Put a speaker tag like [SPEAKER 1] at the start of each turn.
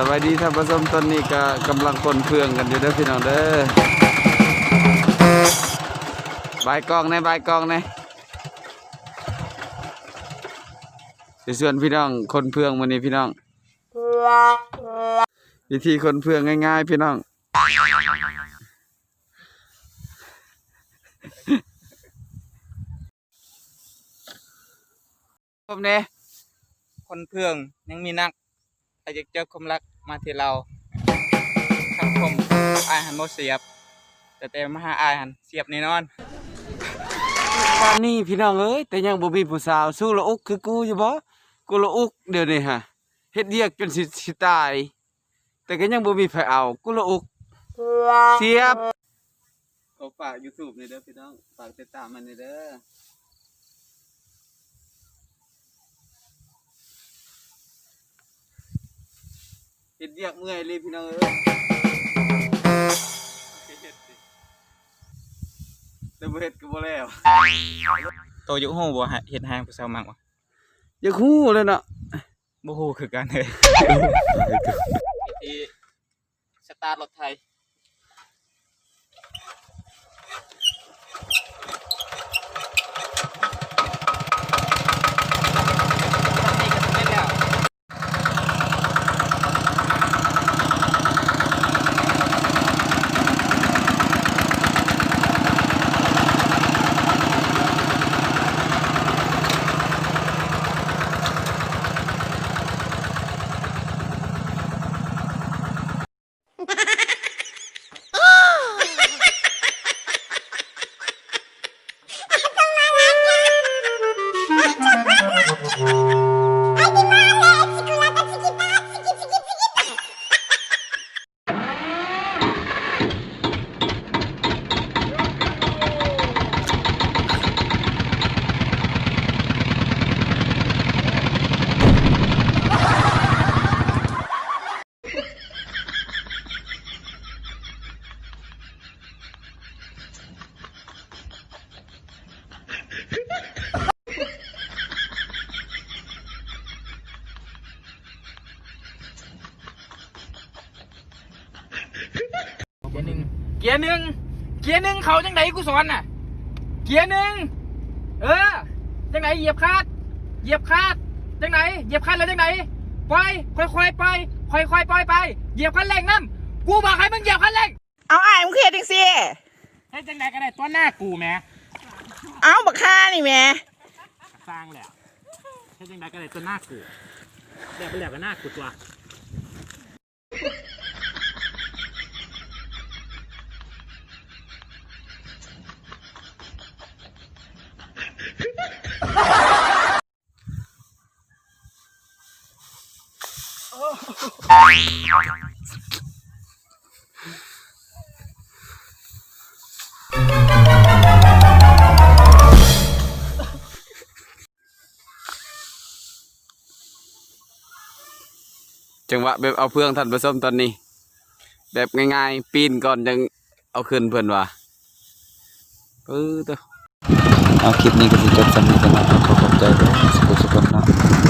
[SPEAKER 1] สวัสดีท่านผู้ชมตอนนี้ก็กำลังปนเพื่องกันอยู่เด้อพี่น้องเด้อบายกองในบายกองในสิส่วนพี่น้องคนเพื่องวันนี้พี่น้อง วิธีคนเพื่องง่ายๆ พี่น้อง ผมเนี่ย
[SPEAKER 2] คนเพื่องยังมีนัก อาจะเจอความรักมาที่เราคำคมอายหันโมเสียบ แต่แต่มาหาอายหันเสียบแน่นอน
[SPEAKER 1] ตอนนี้พี่น้องเอ้ยแต่ยังบ่มีผู้สาวสู้ละอุกคือกูอยู่บ่กูละอุกเดี๋ยวนี้ฮะเฮ็ดเรียกจนสิสิตาย แต่ก็ยังบ่มีไผเอากูละอุกเสียบก็ฝาก YouTube นี่เด้อพี่น้องฝากติดตามมันนี่เด้อ เฮ็ดเรียกเมื่อยเลยพี่น้องเอ้ยแต่บ่เฮ็ดก็บ่แล้ว
[SPEAKER 2] โตอยุหูบ่ฮะเห็นหางผู้สาวมักวะ
[SPEAKER 1] อยากฮู้เลยเนาะ
[SPEAKER 2] บ่ฮู้คือกันเลยที่สตาร์ทรถไทย Thank you. กียร์หนึ่งเกียร์หนึ่งเขาจังไหนกูสอนน่ะ เกียร์หนึ่งเออจังไหนเหยียบคาดเหยียบคาดจังไหนเหยียบคาดแล้วจังไหนปล่อยค่อยๆไปค่อยๆปล่อยไปเหยียบคันเร่งน้ำกูบอกให้มึงเหยียบคันเร่ง
[SPEAKER 3] เอาอ้ายมึงเครียดจังสิ
[SPEAKER 2] ให้จังไหนก็ได้ตัวหน้ากูแหม่
[SPEAKER 3] เอาบักค่านี่แหม่
[SPEAKER 2] สร้างแหละให้จังไหนก็ได้ตัวหน้ากูแบบไปแล้วก็หน้ากูตัว
[SPEAKER 1] จังหวะแบบเอาเพื่องท่านผู้ชมตอนนี้ แบบง่ายๆ ปีนก่อนจังเอาขึ้นเพิ่อนว่าเออตัวเอาคลิปนี้ก็สิจบสำนี้กันแล้ขอขอบใจด้อสุขสุขนะ